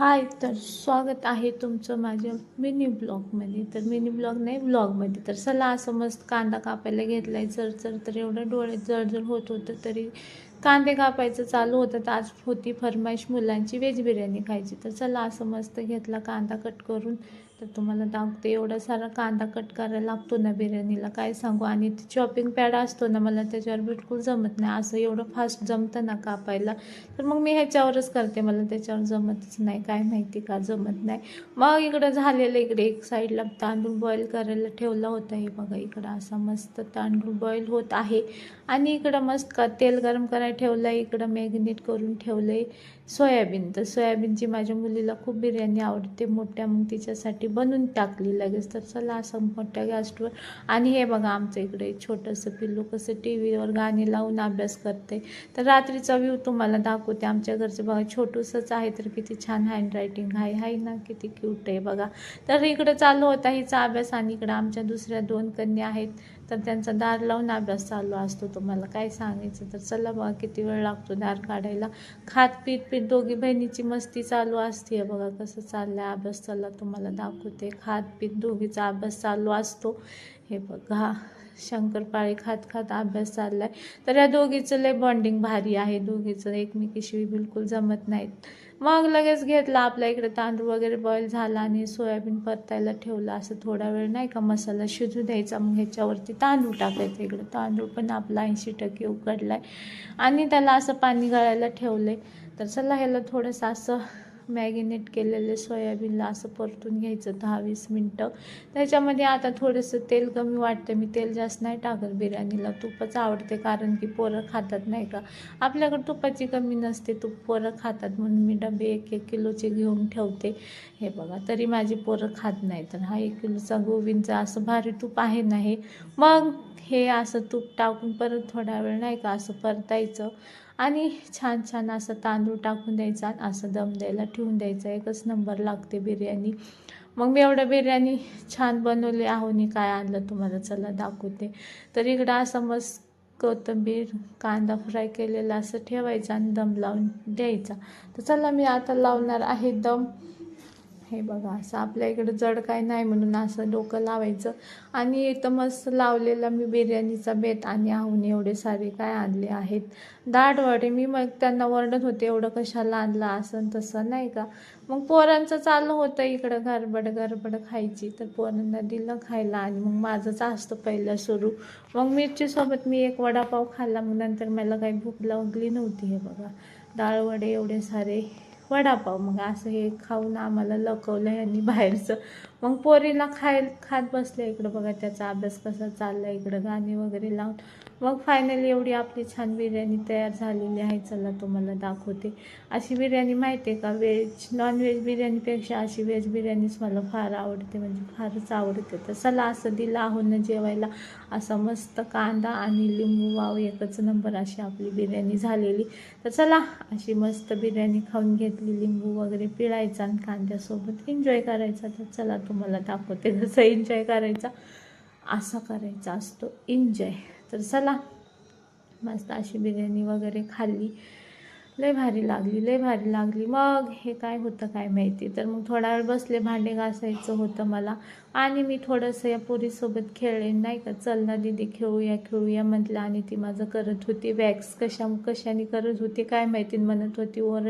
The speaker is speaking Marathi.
हाय तर स्वागत आहे तुमचं माझ्या मिनी ब्लॉगमध्ये तर मिनी ब्लॉग नाही ब्लॉगमध्ये तर चला असं मस्त कांदा कापायला घेतला आहे चर चर तर एवढं डोळे जळजळ होत होतं तरी कांदे कापायचं चालू होतं. तर आज होती फरमाईश. मुलांची व्हेज बिर्याणी खायची. तर चला असं मस्त घेतला कांदा कट करून. तर तुम्हाला दाखवते. एवढा सारा कांदा कट करायला लागतो ना बिर्याणीला. काय सांगू? आणि ते चॉपिंग पॅड असतो ना मला त्याच्यावर बिलकुल जमत नाही. असं एवढं फास्ट जमतं ना कापायला. तर मग मी ह्याच्यावरच करते. मला त्याच्यावर जमतच नाही. काय माहिती का? जमत नाही. मग इकडं झालेलं इकडे एक साईडला तांदूळ बॉईल करायला ठेवला होता. हे बघा इकडं असा मस्त तांदूळ बॉईल होत आहे. आणि इकडं मस्त का तेल गरम करायला ठेवलं आहे इकडं मॅग्नेट करून ठेवलं आहे सोयाबीन तर सोयाबीनची माझ्या मुलीला खूप बिर्याणी आवडते मोठ्या मग तिच्यासाठी बनवून टाकली लगेच. तर चला असं मोठ्या गॅस्टवर आणि हे बघा आमचं इकडे छोटंसं पिल्लू कसं टी व्हीवर गाणी लावून अभ्यास करते. तर रात्रीचा व्ह्यू तुम्हाला दाखवते. आमच्या घरचं बघा छोटूसंच आहे तर किती छान हँडरायटिंग आहे. हाय ना किती क्यूट आहे बघा. तर इकडं चालू होता हिचा अभ्यास आणि इकडं आमच्या दुसऱ्या दोन कन्या आहेत. तर त्यांचा दार लावून अभ्यास चालू असतो. तुम्हाला काय सांगायचं तर चला बघा किती वेळ लागतो दार काढायला? खात पीत पीत दोघी बहिणीची मस्ती चालू असते. बघा कसं चाललंय अभ्यास. चालला तुम्हाला दाखवते. खात पीत दोघीचा अभ्यास चालू असतो. हे बघा. शंकरपाळे खात खात अभ्यास चाललाय. तर या दोघीचं लय बॉन्डिंग भारी आहे. दोघीचं एकमेकीशिवाय बिलकुल जमत नाहीत. मग लगेच घेतला आपल्या इकडे तांदूळ वगैरे बॉईल झाला आणि सोयाबीन परतायला ठेवलं. असं थोडा वेळ नाही का मसाला शिजू द्यायचा. मग ह्याच्यावरती तांदूळ टाकायचं इकडं. तांदूळ पण आपला ऐंशी टक्के उकडला आहे आणि त्याला असं पाणी गळायला ठेवलं आहे तर चला ह्याला थोडंसं असं मॅगिनेट केलेले सोयाबीनला असं परतून घ्यायचं दहा वीस मिनटं. त्याच्यामध्ये आता थोडंसं तेल कमी वाटतं. मी तेल जास्त नाही टाकत बिर्याणीला. तुपच आवडते कारण की पोरं खातात नाही का? आपल्याकडे तुपाची कमी नसते. तूप पोरं खातात. म्हणून मी डबे एक एक किलोचे घेऊन ठेवते. हे बघा तरी माझी पोरं खात नाही तर हा एक किलोचा गोविंदचा असं भारी तूप आहे ना हे? मग हे असं तूप टाकून परत थोडा वेळ नाही का असं परतायचं. आणि छान छान असं तांदूळ टाकून द्यायचा आणि असं दम द्यायला ठेवून द्यायचा. एकच नंबर लागते बिर्याणी. मग मी एवढं बिर्याणी छान बनवली आहोनी काय आणलं तुम्हाला? चला दाखवते. तर इकडं असं मस्त कोथिंबीर कांदा फ्राय केलेला असं ठेवायचा आणि दम लावून द्यायचा. तर चला मी आता लावणार आहे दम. हे बघा असं आपल्या इकडं जड काय नाही म्हणून असं डोकं लावायचं. आणि इथं मस्त लावलेला मी बिर्याणीचा बेत आणि आहून एवढे सारे काय आणले आहेत. दाट वडे मी मग त्यांना वरडत होते एवढं कशाला आणलं असं तसं नाही का? मग पोरांचं चालू होतं इकडं गरबड गरबड खायची. तर पोरांना दिलं खायला आणि मग माझंच असतं पहिलं सुरू. मग मिरचीसोबत मी एक वडापाव खाल्ला मग नंतर मला काही भूक लागली नव्हती हे बघा. डाळ वडे एवढे सारे. वडापाव. मग असं हे खाऊन आम्हाला लकवलं यांनी बाहेरचं मग पोरीला खाय खात बसले इकडं बघा त्याचा अभ्यास कसा चालला इकडं गाणी वगैरे लावून. मग फायनली एवढी आपली छान बिर्याणी तयार झालेली आहे चला तुम्हाला दाखवते. अशी बिर्याणी माहिती आहे का? व्हेज नॉनव्हेज बिर्याणीपेक्षा अशी व्हेज बिर्याणीच मला फार आवडते म्हणजे फारच आवडते. तर चला असं दिलं आहो ना जेवायला. असा मस्त कांदा आणि लिंबू वाव एकच नंबर अशी आपली बिर्याणी झालेली. तर चला अशी मस्त बिर्याणी खाऊन घेतली लिंबू वगैरे पिळायचा आणि कांद्यासोबत एन्जॉय करायचा. तर चला तुम्हाला दाखवते. जसं एन्जॉय करायचा असा करायचा असतो. एन्जॉय तर चला मस्त अशी बिर्याणी वगैरे खाल्ली. लय भारी लागली लय भारी लागली. मग हे काय होतं काय माहिती? तर मग थोडा वेळ बसले भांडे घासायचं होतं मला. आणि मी थोडंसं या पोरीसोबत खेळले नाही का? चल ना दीदी खेळूया खेळूया म्हटलं आणि ती माझं करत होती. वॅक्स कशा कशाने करत होती काय माहिती? म्हणत होती वर